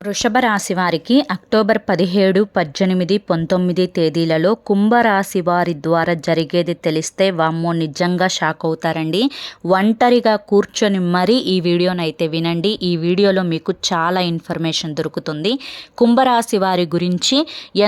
వృషభ రాశి వారికి అక్టోబర్ పదిహేడు పద్దెనిమిది పంతొమ్మిది తేదీలలో కుంభరాశి వారి ద్వారా జరిగేది తెలిస్తే వామ్మో నిజంగా షాక్ అవుతారండి. ఒంటరిగా కూర్చొని మరీ ఈ వీడియోనైతే అయితే వినండి. ఈ వీడియోలో మీకు చాలా ఇన్ఫర్మేషన్ దొరుకుతుంది. కుంభరాశి వారి గురించి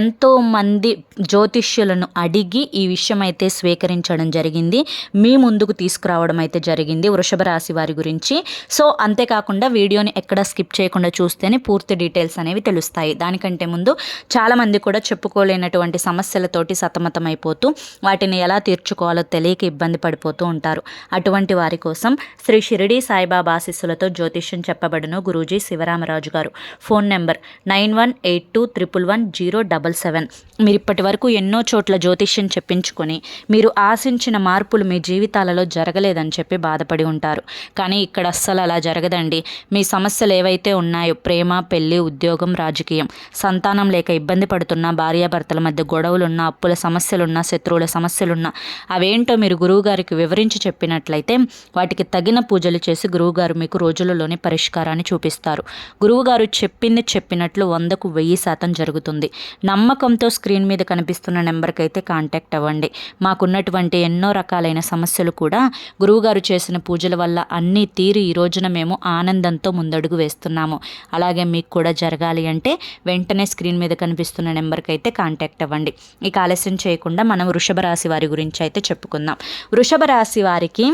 ఎంతోమంది జ్యోతిష్యులను అడిగి ఈ విషయం అయితే స్వీకరించడం జరిగింది. మీ ముందుకు తీసుకురావడం అయితే జరిగింది వృషభ రాశి వారి గురించి. సో అంతేకాకుండా వీడియోని ఎక్కడ స్కిప్ చేయకుండా చూస్తేనే పూర్తి డీటెయిల్స్ అనేవి తెలుస్తాయి. దానికంటే ముందు చాలామంది కూడా చెప్పుకోలేనటువంటి సమస్యలతోటి సతమతమైపోతూ వాటిని ఎలా తీర్చుకోవాలో తెలియక ఇబ్బంది పడిపోతూ ఉంటారు. అటువంటి వారి కోసం శ్రీ షిరిడి సాయిబాబా ఆశీస్సులతో జ్యోతిష్యం చెప్పబడును గురూజీ శివరామరాజు గారు. Phone number nine one eight two triple one zero double seven. మీరు ఇప్పటి వరకు ఎన్నో చోట్ల జ్యోతిష్యం చెప్పించుకొని మీరు ఆశించిన మార్పులు మీ జీవితాలలో జరగలేదని చెప్పి బాధపడి ఉంటారు. కానీ ఇక్కడ అస్సలు అలా జరగదండి. మీ సమస్యలు ఏవైతే ఉన్నాయో ప్రేమ పెళ్ళి ఉద్యోగం రాజకీయం. సంతానం లేక ఇబ్బంది పడుతున్న భార్యాభర్తల మధ్య గొడవలున్న అప్పుల సమస్యలున్న శత్రువుల సమస్యలున్న అవేంటో మీరు గురువుగారికి వివరించి చెప్పినట్లయితే వాటికి తగిన పూజలు చేసి గురువుగారు మీకు రోజులలోనే పరిష్కారాన్ని చూపిస్తారు. గురువుగారు చెప్పింది చెప్పినట్లు వందకు వెయ్యి శాతం జరుగుతుంది. నమ్మకంతో స్క్రీన్ మీద కనిపిస్తున్న నెంబర్కి అయితే కాంటాక్ట్ అవ్వండి. మాకున్నటువంటి ఎన్నో రకాలైన సమస్యలు కూడా గురువుగారు చేసిన పూజల వల్ల అన్నీ తీరి ఈ రోజున మేము ఆనందంతో ముందడుగు వేస్తున్నాము. అలాగే మీకు కూడా జరగాలి అంటే వెంటనే స్క్రీన్ మీద కనిపిస్తున్న నెంబర్కి అయితే కాంటాక్ట్ అవ్వండి. ఇక ఆలస్యం చేయకుండా మనం వృషభ రాశి వారి గురించి అయితే చెప్పుకుందాం. వృషభ రాశి వారికి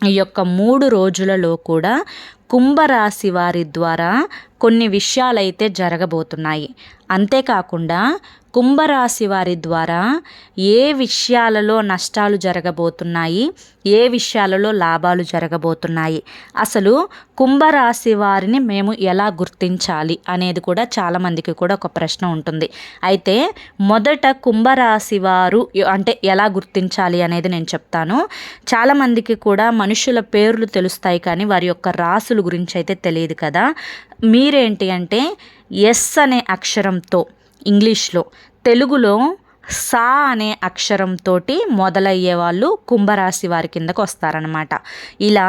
ఈ యొక్క మూడు రోజులలో కూడా కుంభరాశి వారి ద్వారా కొన్ని విషయాలైతే జరగబోతున్నాయి. అంతేకాకుండా కుంభరాశి వారి ద్వారా ఏ విషయాలలో నష్టాలు జరగబోతున్నాయి ఏ విషయాలలో లాభాలు జరగబోతున్నాయి అసలు కుంభరాశి వారిని మేము ఎలా గుర్తించాలి అనేది కూడా చాలామందికి కూడా ఒక ప్రశ్న ఉంటుంది. అయితే మొదట కుంభరాశి వారు అంటే ఎలా గుర్తించాలి అనేది నేను చెప్తాను. చాలామందికి కూడా మనుషుల పేర్లు తెలుస్తాయి కానీ వారి యొక్క రాసులు గురించి అయితే తెలియదు కదా. మీరేంటి అంటే ఎస్ అనే అక్షరంతో ఇంగ్లీష్లో తెలుగులో సా అనే అక్షరంతో మొదలయ్యే వాళ్ళు కుంభరాశి వారి కిందకు వస్తారనమాట ఇలా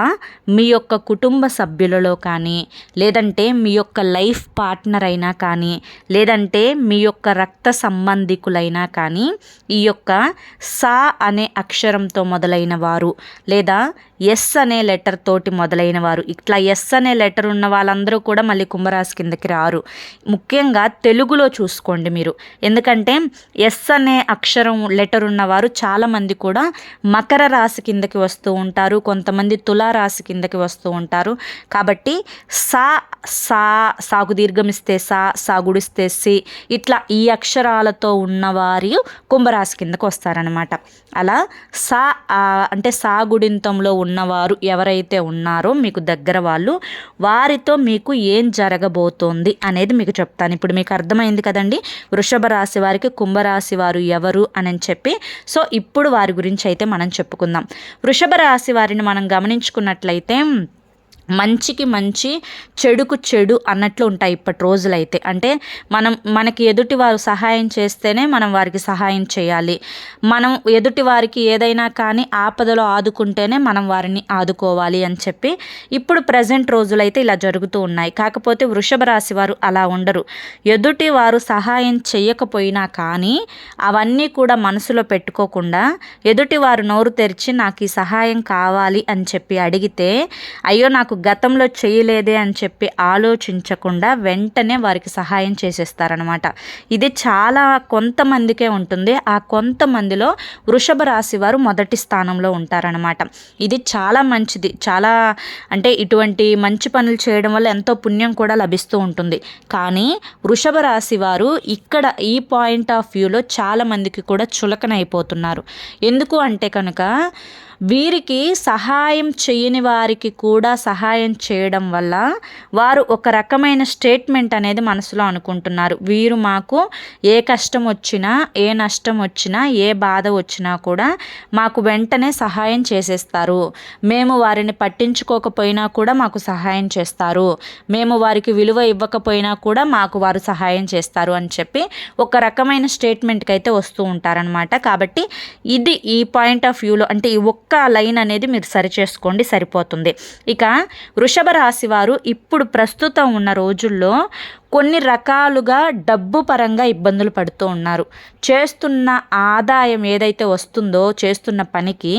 మీ యొక్క కుటుంబ సభ్యులలో కానీ లేదంటే మీ యొక్క లైఫ్ పార్ట్నర్ అయినా కానీ లేదంటే మీ యొక్క రక్త సంబంధికులైనా కానీ ఈ యొక్క సా అనే అక్షరంతో మొదలైన వారు లేదా ఎస్ అనే లెటర్ తోటి మొదలైన వారు ఇట్లా ఎస్ అనే లెటర్ ఉన్న వాళ్ళందరూ కూడా మళ్ళీ కుంభరాశి కిందకి రారు. ముఖ్యంగా తెలుగులో చూసుకోండి మీరు. ఎందుకంటే ఎస్ అనే అనే అక్షరం లెటర్ ఉన్నవారు చాలామంది కూడా మకర రాశి కిందకి వస్తూ ఉంటారు. కొంతమంది తులారాశి కిందకి వస్తూ ఉంటారు. కాబట్టి సా సా సాగు దీర్ఘమిస్తే సా సాగుడిస్తే సి ఇట్లా ఈ అక్షరాలతో ఉన్నవారు కుంభరాశి కిందకు వస్తారనమాట అలా సా అంటే సాగుడింతంలో ఉన్నవారు ఎవరైతే ఉన్నారో మీకు దగ్గర వాళ్ళు వారితో మీకు ఏం జరగబోతోంది అనేది మీకు చెప్తాను. ఇప్పుడు మీకు అర్థమైంది కదండి? వృషభ రాశి వారికి కుంభరాశి వారు ఎవరు అని చెప్పి సో ఇప్పుడు వారి గురించి అయితే మనం చెప్పుకుందాం. వృషభ రాశి వారిని మనం గమనించుకున్నట్లయితే మంచికి మంచి చెడుకు చెడు అన్నట్లు ఉంటాయి ఇప్పటి రోజులైతే. అంటే మనం మనకి ఎదుటి వారు సహాయం చేస్తేనే మనం వారికి సహాయం చేయాలి. మనం ఎదుటి వారికి ఏదైనా కానీ ఆపదలో ఆదుకుంటేనే మనం వారిని ఆదుకోవాలి అని చెప్పి ఇప్పుడు ప్రజెంట్ రోజులైతే ఇలా జరుగుతూ ఉన్నాయి. కాకపోతే వృషభ రాశి వారు అలా ఉండరు. ఎదుటి వారు సహాయం చేయకపోయినా కానీ అవన్నీ కూడా మనసులో పెట్టుకోకుండా ఎదుటి వారు నోరు తెరిచి నాకు ఈ సహాయం కావాలి అని చెప్పి అడిగితే అయ్యో నాకు నాకు గతంలో చేయలేదే అని చెప్పి ఆలోచించకుండా వెంటనే వారికి సహాయం చేసేస్తారనమాట ఇది చాలా కొంతమందికే ఉంటుంది. ఆ కొంతమందిలో వృషభ రాశి వారు మొదటి స్థానంలో ఉంటారనమాట ఇది చాలా మంచిది. చాలా అంటే ఇటువంటి మంచి పనులు చేయడం వల్ల ఎంతో పుణ్యం కూడా లభిస్తూ ఉంటుంది. కానీ వృషభ రాశి వారు ఇక్కడ ఈ పాయింట్ ఆఫ్ వ్యూలో చాలామందికి కూడా చులకన అయిపోతున్నారు ఎందుకు అంటే కనుక వీరికి సహాయం చేయని వారికి కూడా సహాయం చేయడం వల్ల వారు ఒక రకమైన స్టేట్మెంట్ అనేది మనసులో అనుకుంటున్నారు. వీరు మాకు ఏ కష్టం వచ్చినా ఏ నష్టం వచ్చినా ఏ బాధ వచ్చినా కూడా మాకు వెంటనే సహాయం చేసేస్తారు. మేము వారిని పట్టించుకోకపోయినా కూడా మాకు సహాయం చేస్తారు. మేము వారికి విలువ ఇవ్వకపోయినా కూడా మాకు వారు సహాయం చేస్తారు అని చెప్పి ఒక రకమైన స్టేట్మెంట్కి అయితే వస్తూ ఉంటారనమాట కాబట్టి ఇది ఈ పాయింట్ ఆఫ్ వ్యూలో అంటే ఈ ఒక్క ఒక్క లైన్ అనేది మీరు సరి చేసుకోండి సరిపోతుంది. ఇక వృషభ రాశి వారు ఇప్పుడు ప్రస్తుతం ఉన్న రోజుల్లో కొన్ని రకాలుగా డబ్బు పరంగా ఇబ్బందులు పడుతూ ఉన్నారు. చేస్తున్న ఆదాయం ఏదైతే వస్తుందో చేస్తున్న పనికి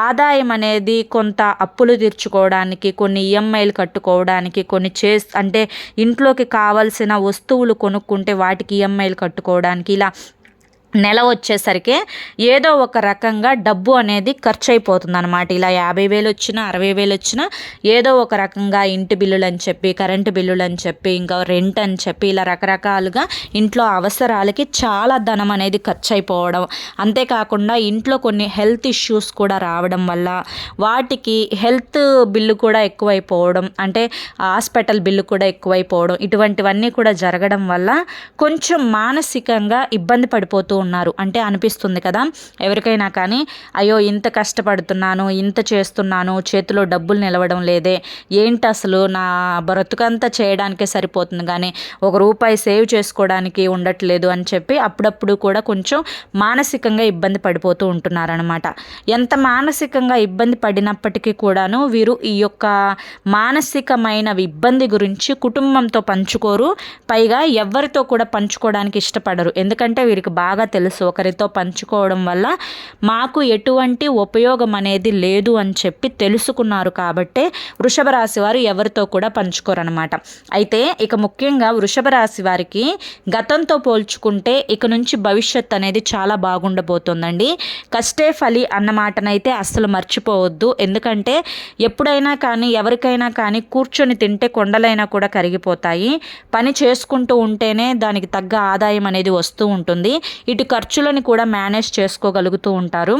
ఆదాయం అనేది కొంత అప్పులు తీర్చుకోవడానికి కొన్ని ఈఎంఐలు కట్టుకోవడానికి కొన్ని చే అంటే ఇంట్లోకి కావాల్సిన వస్తువులు కొనుక్కుంటే వాటికి ఈఎంఐలు కట్టుకోవడానికి ఇలా నెల వచ్చేసరికి ఏదో ఒక రకంగా డబ్బు అనేది ఖర్చు అయిపోతుంది అనమాట ఇలా యాభై వేలు వచ్చినా అరవై వేలు వచ్చినా ఏదో ఒక రకంగా ఇంటి బిల్లులు అని చెప్పి కరెంటు బిల్లులు అని చెప్పి ఇంకా రెంట్ అని చెప్పి ఇలా రకరకాలుగా ఇంట్లో అవసరాలకి చాలా ధనం అనేది ఖర్చు అయిపోవడం అంతేకాకుండా ఇంట్లో కొన్ని హెల్త్ ఇష్యూస్ కూడా రావడం వల్ల వాటికి హెల్త్ బిల్లు కూడా ఎక్కువైపోవడం అంటే హాస్పిటల్ బిల్లు కూడా ఎక్కువైపోవడం ఇటువంటివన్నీ కూడా జరగడం వల్ల కొంచెం మానసికంగా ఇబ్బంది పడిపోతూ ఉన్నారు. అంటే అనిపిస్తుంది కదా ఎవరికైనా కానీ అయ్యో ఇంత కష్టపడుతున్నాను ఇంత చేస్తున్నాను చేతిలో డబ్బులు నిలవడం లేదే ఏంటి అసలు నా బ్రతుకంతా చేయడానికే సరిపోతుంది కానీ ఒక రూపాయి సేవ్ చేసుకోవడానికి ఉండట్లేదు అని చెప్పి అప్పుడప్పుడు కూడా కొంచెం మానసికంగా ఇబ్బంది పడిపోతూ ఉంటున్నారనమాట ఎంత మానసికంగా ఇబ్బంది పడినప్పటికీ కూడాను వీరు ఈ యొక్క మానసికమైన ఇబ్బంది గురించి కుటుంబంతో పంచుకోరు పైగా ఎవరితో కూడా పంచుకోవడానికి ఇష్టపడరు. ఎందుకంటే వీరికి బాగా తెలుసు. ఒకరితో పంచుకోవడం వల్ల మాకు ఎటువంటి ఉపయోగం అనేది లేదు అని చెప్పి తెలుసుకున్నారు కాబట్టే వృషభ రాశి వారు ఎవరితో కూడా పంచుకోరనమాట అయితే ఇక ముఖ్యంగా వృషభ రాశి వారికి గతంతో పోల్చుకుంటే ఇక నుంచి భవిష్యత్ అనేది చాలా బాగుండబోతుందండి. కష్టే ఫలి అన్న మాటనైతే అస్సలు మర్చిపోవద్దు. ఎందుకంటే ఎప్పుడైనా కానీ ఎవరికైనా కానీ కూర్చొని తింటే కొండలైనా కూడా కరిగిపోతాయి. పని చేసుకుంటూ ఉంటేనే దానికి తగ్గ ఆదాయం అనేది వస్తూ ఉంటుంది. ఇటు ఖర్చులను కూడా మేనేజ్ చేసుకోగలుగుతూ ఉంటారు.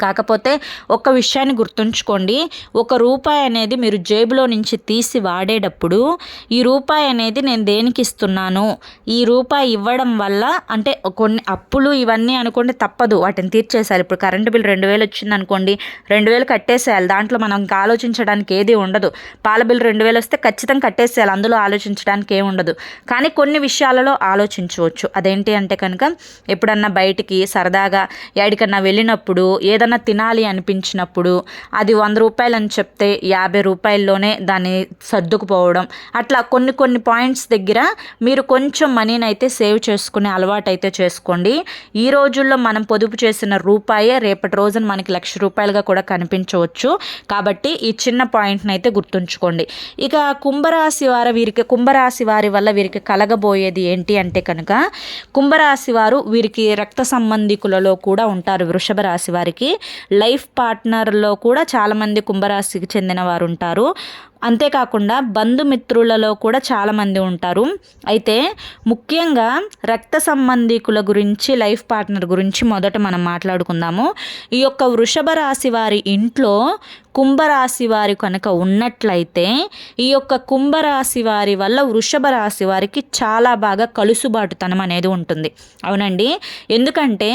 కాకపోతే ఒక విషయాన్ని గుర్తుంచుకోండి. ఒక రూపాయి అనేది మీరు జేబులో నుంచి తీసి వాడేటప్పుడు ఈ రూపాయి అనేది నేను దేనికి ఇస్తున్నాను? ఈ రూపాయి ఇవ్వడం వల్ల అంటే కొన్ని అప్పులు ఇవన్నీ అనుకోండి తప్పదు. వాటిని తీర్చేసేయాలి. ఇప్పుడు కరెంటు బిల్ రెండు వేలు వచ్చింది అనుకోండి రెండు వేలు కట్టేసేయాలి. దాంట్లో మనం ఇంకా ఆలోచించడానికి ఏది ఉండదు. పాల బిల్ రెండు వేలు వస్తే ఖచ్చితంగా కట్టేసేయాలి. అందులో ఆలోచించడానికి ఏమి ఉండదు. కానీ కొన్ని విషయాలలో ఆలోచించవచ్చు. అదేంటి అంటే కనుక ఎప్పుడన్నా బయటికి సరదాగా ఎక్కడికన్నా వెళ్ళినప్పుడు ఏదైనా తినాలి అనిపించినప్పుడు అది వంద రూపాయలు అని చెప్తే యాభై రూపాయల్లోనే దాన్ని సర్దుకుపోవడం. అట్లా కొన్ని కొన్ని పాయింట్స్ దగ్గర మీరు కొంచెం మనీని అయితే సేవ్ చేసుకునే అలవాటు అయితే చేసుకోండి. ఈ రోజుల్లో మనం పొదుపు చేసిన రూపాయే రేపటి రోజున మనకి లక్ష రూపాయలుగా కూడా కనిపించవచ్చు. కాబట్టి ఈ చిన్న పాయింట్ని అయితే గుర్తుంచుకోండి. ఇక కుంభరాశి వారి వీరికి కుంభరాశి వారి వల్ల వీరికి కలగబోయేది ఏంటి అంటే కనుక కుంభరాశి వారు వీరికి రక్త సంబంధికులలో కూడా ఉంటారు. వృషభ రాశి వారికి లైఫ్ పార్ట్నర్లో కూడా చాలామంది కుంభరాశికి చెందిన వారు ఉంటారు. అంతేకాకుండా బంధుమిత్రులలో కూడా చాలామంది ఉంటారు. అయితే ముఖ్యంగా రక్త సంబంధికుల గురించి లైఫ్ పార్ట్నర్ గురించి మొదట మనం మాట్లాడుకుందాము. ఈ యొక్క వృషభ రాశి వారి ఇంట్లో కుంభరాశి వారి కనుక ఉన్నట్లయితే ఈ యొక్క కుంభరాశి వారి వల్ల వృషభ రాశి వారికి చాలా బాగా కలుసుబాటుతనం అనేది ఉంటుంది. అవునండి? ఎందుకంటే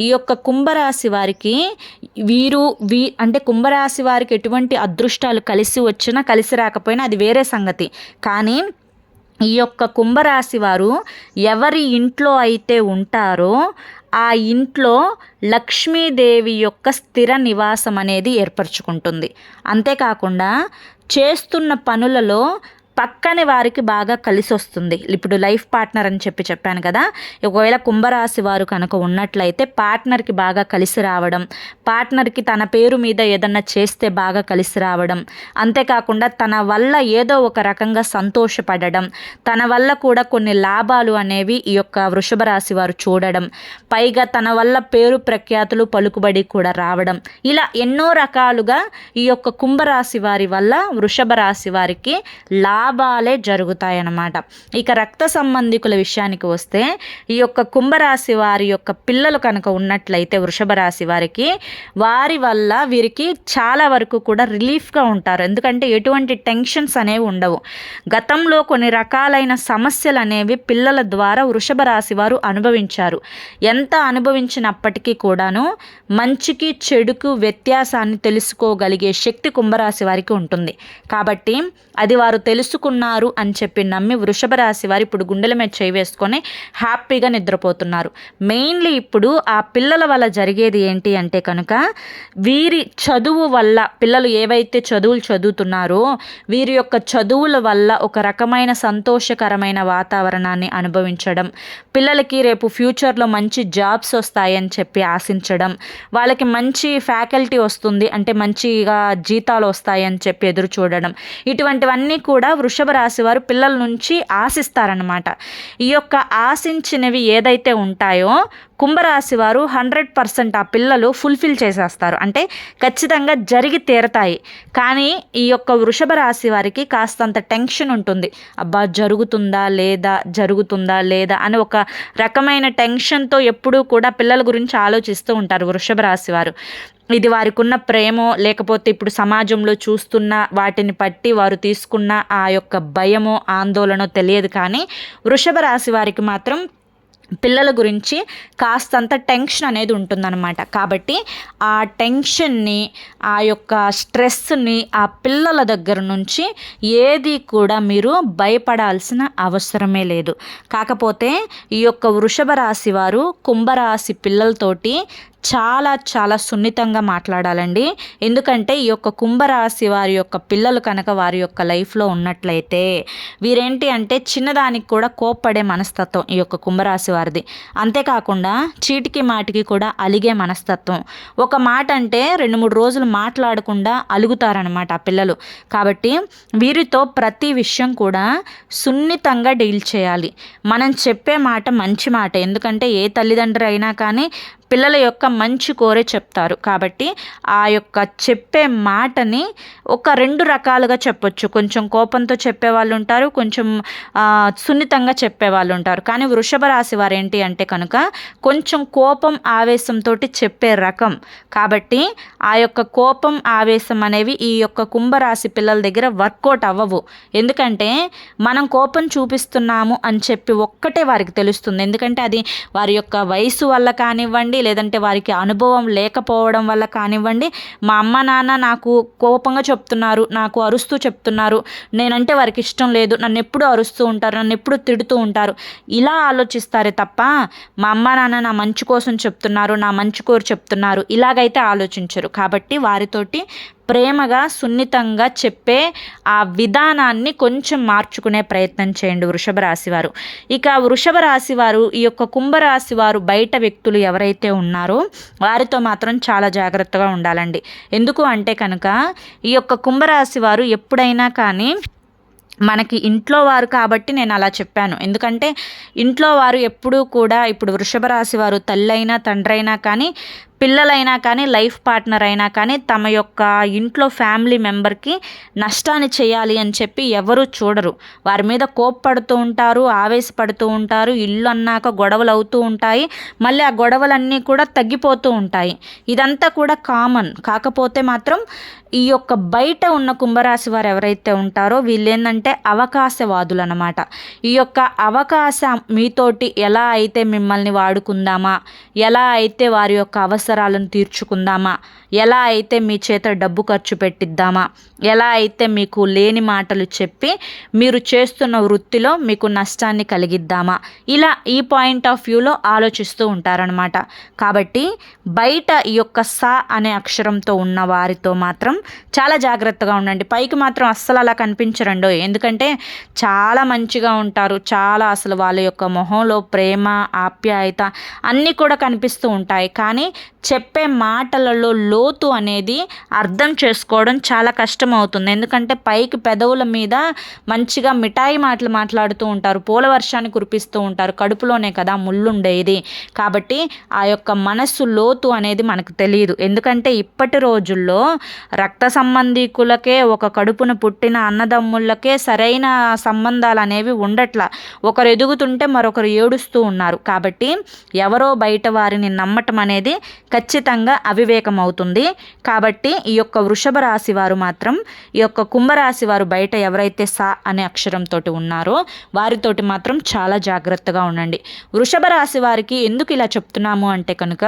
ఈ యొక్క కుంభరాశి వారికి వీరు వీ అంటే కుంభరాశి వారికి ఎటువంటి అదృష్టాలు కలిసి వచ్చినా కలిసి రాకపోయినా అది వేరే సంగతి. కానీ ఈ యొక్క కుంభరాశి వారు ఎవరి ఇంట్లో అయితే ఉంటారో ఆ ఇంట్లో లక్ష్మీదేవి యొక్క స్థిర నివాసం అనేది ఏర్పరచుకుంటుంది. అంతేకాకుండా చేస్తున్న పనులలో పక్కనే వారికి బాగా కలిసి వస్తుంది ఇప్పుడు లైఫ్ పార్ట్నర్ అని చెప్పి చెప్పాను కదా ఒకవేళ కుంభరాశి వారు కనుక ఉన్నట్లయితే పార్ట్నర్కి బాగా కలిసి రావడం పార్ట్నర్కి తన పేరు మీద ఏదన్నా చేస్తే బాగా కలిసి రావడం అంతేకాకుండా తన వల్ల ఏదో ఒక రకంగా సంతోషపడడం తన వల్ల కూడా కొన్ని లాభాలు అనేవి ఈ యొక్క వృషభ రాశి వారు చూడడం పైగా తన వల్ల పేరు ప్రఖ్యాతులు పలుకుబడి కూడా రావడం ఇలా ఎన్నో రకాలుగా ఈ యొక్క కుంభరాశి వారి వల్ల వృషభ రాశి వారికి లా లాభాలే జరుగుతాయన్నమాట. ఇక రక్త సంబంధికుల విషయానికి వస్తే ఈ యొక్క కుంభరాశి వారి యొక్క పిల్లలు కనుక ఉన్నట్లయితే వృషభ రాశి వారికి వారి వల్ల వీరికి చాలా వరకు కూడా రిలీఫ్గా ఉంటారు. ఎందుకంటే ఎటువంటి టెన్షన్స్ అనేవి ఉండవు. గతంలో కొన్ని రకాలైన సమస్యలు అనేవి పిల్లల ద్వారా వృషభ రాశి వారు అనుభవించారు. ఎంత అనుభవించినప్పటికీ కూడాను మంచికి చెడుకు వ్యత్యాసాన్ని తెలుసుకోగలిగే శక్తి కుంభరాశి వారికి ఉంటుంది. కాబట్టి అది వారు తెలుసు చేసుకున్నారు అని చెప్పి నమ్మి వృషభ రాశి వారు ఇప్పుడు గుండెల మీద చేయి వేసుకొని హ్యాపీగా నిద్రపోతున్నారు. మెయిన్లీ ఇప్పుడు ఆ పిల్లల వల్ల జరిగేది ఏంటి అంటే కనుక వీరి చదువు వల్ల పిల్లలు ఏవైతే చదువులు చదువుతున్నారో వీరి యొక్క చదువుల వల్ల ఒక రకమైన సంతోషకరమైన వాతావరణాన్ని అనుభవించడం పిల్లలకి రేపు ఫ్యూచర్లో మంచి జాబ్స్ వస్తాయని చెప్పి ఆశించడం వాళ్ళకి మంచి ఫ్యాకల్టీ వస్తుంది అంటే మంచిగా జీతాలు వస్తాయని చెప్పి ఎదురు చూడడం ఇటువంటివన్నీ కూడా వృషభ రాశి వారు పిల్లల నుంచి ఆశిస్తారనమాట ఈ యొక్క ఆశించినవి ఏదైతే ఉంటాయో కుంభరాశి వారు హండ్రెడ్ పర్సెంట్ ఆ పిల్లలు ఫుల్ఫిల్ చేసేస్తారు. అంటే ఖచ్చితంగా జరిగి తీరతాయి. కానీ ఈ యొక్క వృషభ రాశి వారికి కాస్తంత టెన్షన్ ఉంటుంది. అబ్బా జరుగుతుందా లేదా జరుగుతుందా లేదా అని ఒక రకమైన టెన్షన్తో ఎప్పుడూ కూడా పిల్లల గురించి ఆలోచిస్తూ ఉంటారు వృషభ రాశి వారు. ఇది వారికి ఉన్న ప్రేమో లేకపోతే ఇప్పుడు సమాజంలో చూస్తున్న వాటిని పట్టి వారు తీసుకున్న ఆ యొక్క భయమో ఆందోళనో తెలియదు కానీ వృషభ రాశి వారికి మాత్రం పిల్లల గురించి కాస్తంత టెన్షన్ అనేది ఉంటుందన్నమాట. కాబట్టి ఆ టెన్షన్ని ఆ యొక్క స్ట్రెస్ని ఆ పిల్లల దగ్గర నుంచి ఏది కూడా మీరు భయపడాల్సిన అవసరమే లేదు. కాకపోతే ఈ యొక్క వృషభ రాశి వారు కుంభరాశి పిల్లలతోటి చాలా చాలా సున్నితంగా మాట్లాడాలండి. ఎందుకంటే ఈ యొక్క కుంభరాశి వారి యొక్క పిల్లలు కనుక వారి యొక్క లైఫ్లో ఉన్నట్లయితే వీరేంటి అంటే చిన్నదానికి కూడా కోప్పడే మనస్తత్వం ఈ యొక్క కుంభరాశి వారిది. అంతేకాకుండా చీటికి మాటికి కూడా అలిగే మనస్తత్వం. ఒక మాట అంటే రెండు మూడు రోజులు మాట్లాడకుండా అలుగుతారనమాట ఆ పిల్లలు. కాబట్టి వీరితో ప్రతి విషయం కూడా సున్నితంగా డీల్ చేయాలి. మనం చెప్పే మాట మంచి మాట. ఎందుకంటే ఏ తల్లిదండ్రులు అయినా కానీ పిల్లల యొక్క మంచి కోరే చెప్తారు. కాబట్టి ఆ యొక్క చెప్పే మాటని ఒక రెండు రకాలుగా చెప్పొచ్చు. కొంచెం కోపంతో చెప్పే వాళ్ళు ఉంటారు కొంచెం సున్నితంగా చెప్పే వాళ్ళు ఉంటారు కానీ వృషభ రాశి వారు ఏంటి అంటే కనుక కొంచెం కోపం ఆవేశంతో చెప్పే రకం. కాబట్టి ఆ యొక్క కోపం ఆవేశం అనేవి ఈ యొక్క కుంభరాశి పిల్లల దగ్గర వర్కౌట్ అవ్వవు. ఎందుకంటే మనం కోపం చూపిస్తున్నాము అని చెప్పి ఒక్కటే వారికి తెలుస్తుంది. ఎందుకంటే అది వారి యొక్క వయసు వల్ల కానివ్వండి లేదంటే వారికి అనుభవం లేకపోవడం వల్ల కానివ్వండి మా అమ్మ నాన్న నాకు కోపంగా చెప్తున్నారు నాకు అరుస్తూ చెప్తున్నారు. నేనంటే వారికి ఇష్టం లేదు నన్ను ఎప్పుడు అరుస్తూ ఉంటారు నన్ను ఎప్పుడు తిడుతూ ఉంటారు. ఇలా ఆలోచిస్తారే తప్ప మా అమ్మ నాన్న నా మంచి కోసం చెప్తున్నారు నా మంచి కోరు చెప్తున్నారు. ఇలాగైతే ఆలోచించరు. కాబట్టి వారితోటి ప్రేమగా సున్నితంగా చెప్పే ఆ విధానాన్ని కొంచెం మార్చుకునే ప్రయత్నం చేయండి వృషభ రాశి వారు ఇక వృషభ రాశి వారు ఈ యొక్క కుంభరాశి వారు బయట వ్యక్తులు ఎవరైతే ఉన్నారో వారితో మాత్రం చాలా జాగ్రత్తగా ఉండాలండి. ఎందుకు అంటే కనుక ఈ యొక్క కుంభరాశి వారు ఎప్పుడైనా కానీ మనకి ఇంట్లో వారు కాబట్టి నేను అలా చెప్పాను. ఎందుకంటే ఇంట్లో వారు ఎప్పుడూ కూడా ఇప్పుడు వృషభ రాశి వారు తల్లైనా తండ్రైనా కానీ పిల్లలైనా కానీ లైఫ్ పార్ట్నర్ అయినా కానీ తమ యొక్క ఇంట్లో ఫ్యామిలీ మెంబర్కి నష్టాన్ని చేయాలి అని చెప్పి ఎవరు చూడరు. వారి మీద కోప్పడుతూ ఉంటారు ఆవేశపడుతూ ఉంటారు ఇల్లు అన్నాక గొడవలు అవుతూ ఉంటాయి. మళ్ళీ ఆ గొడవలన్నీ కూడా తగ్గిపోతూ ఉంటాయి. ఇదంతా కూడా కామన్. కాకపోతే మాత్రం ఈ యొక్క బయట ఉన్న కుంభరాశి వారు ఎవరైతే ఉంటారో వీళ్ళేందంటే అవకాశవాదులు అనమాట ఈ యొక్క అవకాశం మీతోటి ఎలా అయితే మిమ్మల్ని వాడుకుందామా ఎలా అయితే వారి యొక్క అవసరం అవసరాలను తీర్చుకుందామా? ఎలా అయితే మీ చేత డబ్బు ఖర్చు పెట్టిద్దామా ఎలా అయితే మీకు లేని మాటలు చెప్పి మీరు చేస్తున్న వృత్తిలో మీకు నష్టాన్ని కలిగిద్దామా ఇలా ఈ పాయింట్ ఆఫ్ వ్యూలో ఆలోచిస్తూ ఉంటారనమాట కాబట్టి బయట ఈ యొక్క సా అనే అక్షరంతో ఉన్న వారితో మాత్రం చాలా జాగ్రత్తగా ఉండండి. పైకి మాత్రం అస్సలు అలా కనిపించరండో. ఎందుకంటే చాలా మంచిగా ఉంటారు. చాలా అసలు వాళ్ళ యొక్క మొహంలో ప్రేమ ఆప్యాయత అన్నీ కూడా కనిపిస్తూ ఉంటాయి. కానీ చెప్పే మాటలలో లోతు అనేది అర్థం చేసుకోవడం చాలా కష్టం అవుతుంది ఎందుకంటే పైకి పెదవుల మీద మంచిగా మిఠాయి మాటలు మాట్లాడుతూ ఉంటారు పూల వర్షాన్ని కురిపిస్తూ ఉంటారు. కడుపులోనే కదా ముళ్ళుండేది. కాబట్టి ఆ యొక్క మనస్సు లోతు అనేది మనకు తెలియదు ఎందుకంటే ఇప్పటి రోజుల్లో రక్త సంబంధికులకే ఒక కడుపున పుట్టిన అన్నదమ్ముళ్ళకే సరైన సంబంధాలు అనేవి ఉండట్లా. ఒకరు ఎదుగుతుంటే మరొకరు ఏడుస్తూ ఉన్నారు. కాబట్టి ఎవరో బయట వారిని నమ్మటం అనేది ఖచ్చితంగా అవివేకం అవుతుంది కాబట్టి ఈ యొక్క వృషభ రాశి వారు మాత్రం ఈ యొక్క కుంభరాశి వారు బయట ఎవరైతే సా అనే అక్షరంతో ఉన్నారో వారితోటి మాత్రం చాలా జాగ్రత్తగా ఉండండి. వృషభ రాశి వారికి ఎందుకు ఇలా చెప్తున్నాము అంటే కనుక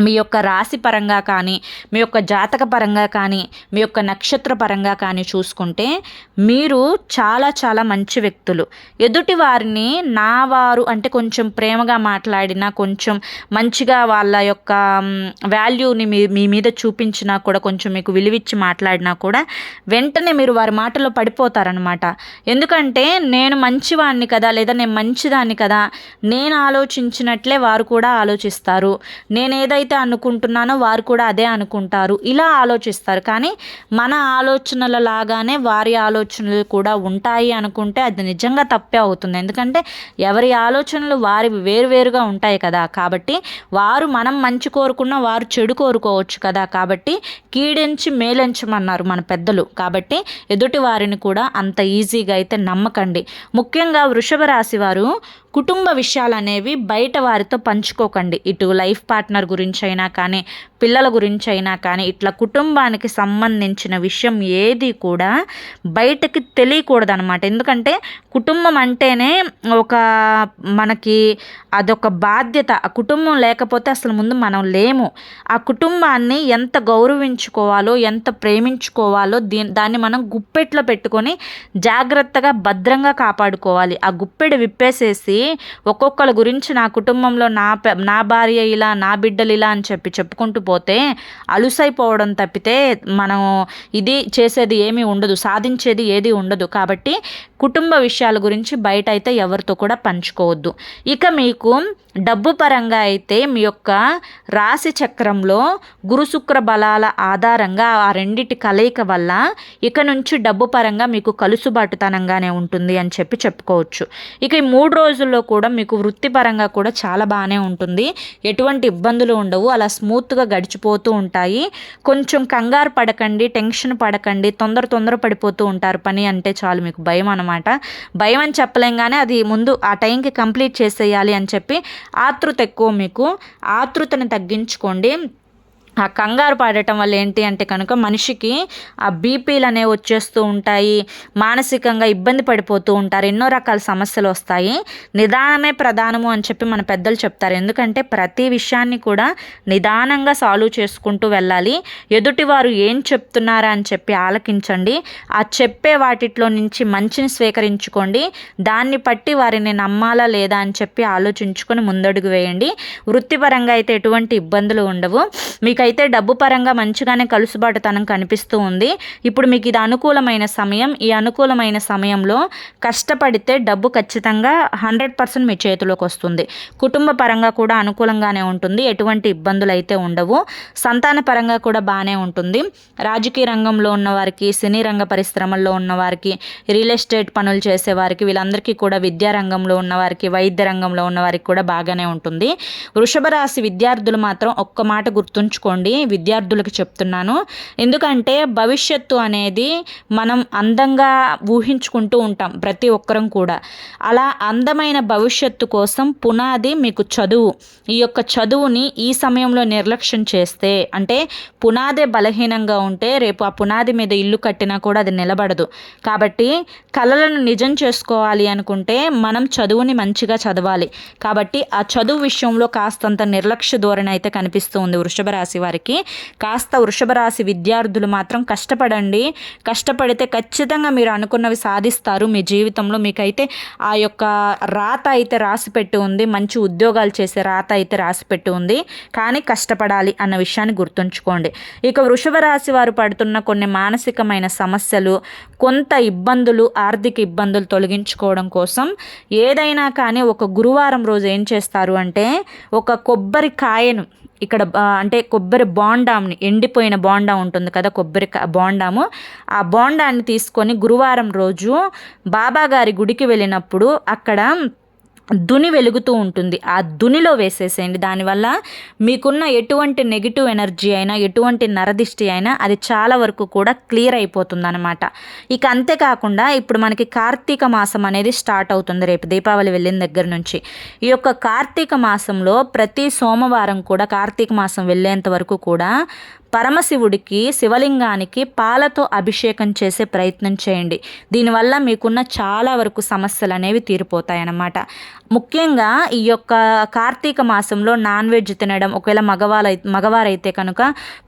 మీ యొక్క రాశి పరంగా కానీ మీ యొక్క జాతక పరంగా కానీ మీ యొక్క నక్షత్ర పరంగా కానీ చూసుకుంటే మీరు చాలా చాలా మంచి వ్యక్తులు. ఎదుటి వారిని నా వారు అంటే కొంచెం ప్రేమగా మాట్లాడినా కొంచెం మంచిగా వాళ్ళ యొక్క వాల్యూని మీ మీ మీద చూపించినా కూడా కొంచెం మీకు విలువిచ్చి మాట్లాడినా కూడా వెంటనే మీరు వారి మాటలో పడిపోతారనమాట ఎందుకంటే నేను మంచివాడిని కదా లేదా నేను మంచిదాన్ని కదా నేను ఆలోచించినట్లే వారు కూడా ఆలోచిస్తారు. నేను ఏదైతే అనుకుంటున్నానో వారు కూడా అదే అనుకుంటారు. ఇలా ఆలోచిస్తారు. కానీ మన ఆలోచనల లాగానే వారి ఆలోచనలు కూడా ఉంటాయి అనుకుంటే అది నిజంగా తప్పే అవుతుంది. ఎందుకంటే ఎవరి ఆలోచనలు వారి వేరువేరుగా ఉంటాయి కదా. కాబట్టి వారు మనం మంచి కోరుకున్న వారు చెడు కోరుకోవచ్చు కదా. కాబట్టి కీడించి మేలించమన్నారు మన పెద్దలు. కాబట్టి ఎదుటి వారిని కూడా అంత ఈజీగా అయితే నమ్మకండి. ముఖ్యంగా వృషభ రాశి వారు కుటుంబ విషయాలు అనేవి బయట వారితో పంచుకోకండి. ఇటు లైఫ్ పార్ట్నర్ గురించి అయినా కానీ పిల్లల గురించి అయినా కానీ ఇట్లా కుటుంబానికి సంబంధించిన విషయం ఏది కూడా బయటకి తెలియకూడదు అనమాట ఎందుకంటే కుటుంబం అంటేనే ఒక మనకి అదొక బాధ్యత. ఆ కుటుంబం లేకపోతే అసలు ముందు మనం లేము. ఆ కుటుంబాన్ని ఎంత గౌరవించుకోవాలో ఎంత ప్రేమించుకోవాలో దీ దాన్ని మనం గుప్పెట్లో పెట్టుకొని జాగ్రత్తగా భద్రంగా కాపాడుకోవాలి. ఆ గుప్పెడు విప్పేసేసి ఒక్కొక్కరి గురించి నా కుటుంబంలో నా నా భార్య ఇలా నా బిడ్డలు ఇలా అని చెప్పి చెప్పుకుంటూ పోతే అలుసైపోవడం తప్పితే మనం ఇది చేసేది ఏమీ ఉండదు సాధించేది ఏది ఉండదు. కాబట్టి కుటుంబ విషయాల గురించి బయట అయితే ఎవరితో కూడా పంచుకోవద్దు. ఇక మీకు డబ్బు పరంగా అయితే మీ యొక్క రాశి చక్రంలో గురు శుక్ర బలాల ఆధారంగా ఆ రెండిటి కలయిక వల్ల ఇక నుంచి డబ్బు పరంగా మీకు కలుసుబాటుతనంగానే ఉంటుంది అని చెప్పి చెప్పుకోవచ్చు. ఇక ఈ మూడు రోజుల్లో కూడా మీకు వృత్తిపరంగా కూడా చాలా బాగానే ఉంటుంది. ఎటువంటి ఇబ్బందులు ఉండవు. అలా స్మూత్గా గడిచిపోతూ ఉంటాయి. కొంచెం కంగారు పడకండి టెన్షన్ పడకండి తొందర తొందర పడిపోతూ ఉంటారు. పని అంటే చాలు మీకు భయం అనమాట భయం అని చెప్పలేం కానీ అది ముందు ఆ టైంకి కంప్లీట్ చేసేయాలి అని చెప్పి ఆతృత ఎక్కువ మీకు. ఆతృతను తగ్గించుకోండి. ఆ కంగారు పడటం వల్ల ఏంటి అంటే కనుక మనిషికి ఆ బీపీలు అనేవి వచ్చేస్తూ ఉంటాయి మానసికంగా ఇబ్బంది పడిపోతూ ఉంటారు ఎన్నో రకాల సమస్యలు వస్తాయి. నిదానమే ప్రధానము అని చెప్పి మన పెద్దలు చెప్తారు. ఎందుకంటే ప్రతి విషయాన్ని కూడా నిదానంగా సాల్వ్ చేసుకుంటూ వెళ్ళాలి. ఎదుటివారు ఏం చెప్తున్నారా అని చెప్పి ఆలకించండి. ఆ చెప్పే వాటిలో నుంచి మంచిని స్వీకరించుకోండి. దాన్ని బట్టి వారిని నమ్మాలా లేదా అని చెప్పి ఆలోచించుకొని ముందడుగు వేయండి. వృత్తిపరంగా అయితే ఎటువంటి ఇబ్బందులు ఉండవు. మీకు మీకైతే డబ్బు పరంగా మంచిగానే కలుసుబాటుతనం కనిపిస్తూ ఉంది. ఇప్పుడు మీకు ఇది అనుకూలమైన సమయం. ఈ అనుకూలమైన సమయంలో కష్టపడితే డబ్బు ఖచ్చితంగా హండ్రెడ్ పర్సెంట్ మీ చేతిలోకి వస్తుంది. కుటుంబ పరంగా కూడా అనుకూలంగానే ఉంటుంది. ఎటువంటి ఇబ్బందులు అయితే ఉండవు. సంతాన పరంగా కూడా బాగానే ఉంటుంది. రాజకీయ రంగంలో ఉన్నవారికి సినీ రంగ పరిశ్రమల్లో ఉన్నవారికి రియల్ ఎస్టేట్ పనులు చేసేవారికి వీళ్ళందరికీ కూడా విద్యా రంగంలో ఉన్నవారికి వైద్య రంగంలో ఉన్నవారికి కూడా బాగానే ఉంటుంది. వృషభ రాశి విద్యార్థులు మాత్రం ఒక్క మాట గుర్తుంచుకో గుర్తుంచుకోండి విద్యార్థులకు చెప్తున్నాను. ఎందుకంటే భవిష్యత్తు అనేది మనం అందంగా ఊహించుకుంటూ ఉంటాం ప్రతి ఒక్కరం కూడా. అలా అందమైన భవిష్యత్తు కోసం పునాది మీకు చదువు. ఈ యొక్క చదువుని ఈ సమయంలో నిర్లక్ష్యం చేస్తే అంటే పునాదే బలహీనంగా ఉంటే రేపు ఆ పునాది మీద ఇల్లు కట్టినా కూడా అది నిలబడదు. కాబట్టి కళలను నిజం చేసుకోవాలి అనుకుంటే మనం చదువుని మంచిగా చదవాలి. కాబట్టి ఆ చదువు విషయంలో కాస్తంత నిర్లక్ష్య ధోరణి అయితే కనిపిస్తుంది వృషభ రాశి వారికి. కాస్త వృషభ రాశి విద్యార్థులు మాత్రం కష్టపడండి. కష్టపడితే ఖచ్చితంగా మీరు అనుకున్నవి సాధిస్తారు. మీ జీవితంలో మీకైతే ఆ యొక్క రాత అయితే రాసి పెట్టి ఉంది. మంచి ఉద్యోగాలు చేసే రాత అయితే రాసి పెట్టి ఉంది. కానీ కష్టపడాలి అన్న విషయాన్ని గుర్తుంచుకోండి. ఇక వృషభ రాశి వారు పడుతున్న కొన్ని మానసికమైన సమస్యలు కొంత ఇబ్బందులు ఆర్థిక ఇబ్బందులు తొలగించుకోవడం కోసం ఏదైనా కానీ ఒక గురువారం రోజు ఏం చేస్తారు అంటే ఒక కొబ్బరి కాయను ఇక్కడ అంటే కొబ్బరి బోండాంని ఎండిపోయిన బోండా ఉంటుంది కదా కొబ్బరి బోండాము. ఆ బోండాన్ని తీసుకొని గురువారం రోజు బాబాగారి గుడికి వెళ్ళినప్పుడు అక్కడ దుని వెలుగుతూ ఉంటుంది. ఆ దునిలో వేసేసేయండి. దానివల్ల మీకున్న ఎటువంటి నెగిటివ్ ఎనర్జీ అయినా ఎటువంటి నరదిష్టి అయినా అది చాలా వరకు కూడా క్లియర్ అయిపోతుంది అనమాట ఇక అంతేకాకుండా ఇప్పుడు మనకి కార్తీక మాసం అనేది స్టార్ట్ అవుతుంది రేపు దీపావళి వెళ్ళిన దగ్గర నుంచి. ఈ యొక్క కార్తీక మాసంలో ప్రతి సోమవారం కూడా కార్తీక మాసం వెళ్ళేంత వరకు కూడా పరమశివుడికి శివలింగానికి పాలతో అభిషేకం చేసే ప్రయత్నం చేయండి. దీనివల్ల మీకున్న చాలా వరకు సమస్యలు అనేవి తీరిపోతాయి అన్నమాట ముఖ్యంగా ఈ యొక్క కార్తీక మాసంలో నాన్ వెజ్ తినడం ఒకవేళ మగవాళ్ళ మగవారైతే కనుక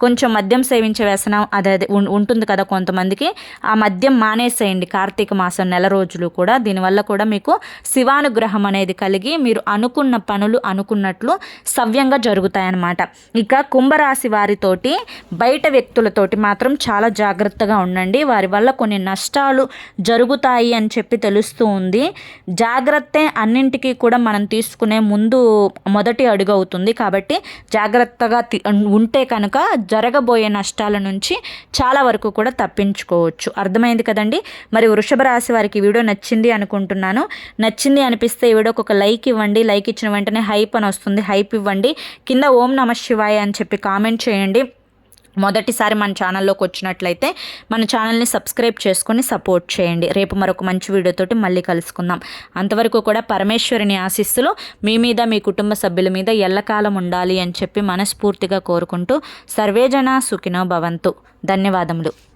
కొంచెం మద్యం సేవించే వ్యసనం అదే అదే ఉంటుంది కదా కొంతమందికి ఆ మద్యం మానేసేయండి కార్తీక మాసం నెల రోజులు కూడా. దీనివల్ల కూడా మీకు శివానుగ్రహం అనేది కలిగి మీరు అనుకున్న పనులు అనుకున్నట్లు సవ్యంగా జరుగుతాయన్నమాట. ఇక కుంభరాశి వారితోటి బయట వ్యక్తులతోటి మాత్రం చాలా జాగ్రత్తగా ఉండండి. వారి వల్ల కొన్ని నష్టాలు జరుగుతాయి అని చెప్పి తెలుస్తూ ఉంది. జాగ్రత్తే అన్నింటికీ కూడా మనం తీసుకునే ముందు మొదటి అడుగు అవుతుంది. కాబట్టి జాగ్రత్తగా తి- ఉంటే కనుక జరగబోయే నష్టాల నుంచి చాలా వరకు కూడా తప్పించుకోవచ్చు. అర్థమైంది కదండి? మరి వృషభ రాశి వారికి వీడియో నచ్చింది అనుకుంటున్నాను. నచ్చింది అనిపిస్తే ఈ వీడియోకి ఒక లైక్ ఇవ్వండి. లైక్ ఇచ్చిన వెంటనే హైప్ అని వస్తుంది. హైప్ ఇవ్వండి. కింద ఓం నమ శివాయ అని చెప్పి కామెంట్ చేయండి. మొదటిసారి మన ఛానల్లోకి వచ్చినట్లయితే మన ఛానల్ని సబ్స్క్రైబ్ చేసుకొని సపోర్ట్ చేయండి. రేపు మరొక మంచి వీడియోతోటి మళ్ళీ కలుసుకుందాం. అంతవరకు కూడా పరమేశ్వరుని ఆశీస్సులు మీ మీద మీ కుటుంబ సభ్యుల మీద ఎల్లకాలం ఉండాలి అని చెప్పి మనస్ఫూర్తిగా కోరుకుంటూ సర్వేజన సుఖినో భవంతు. ధన్యవాదములు.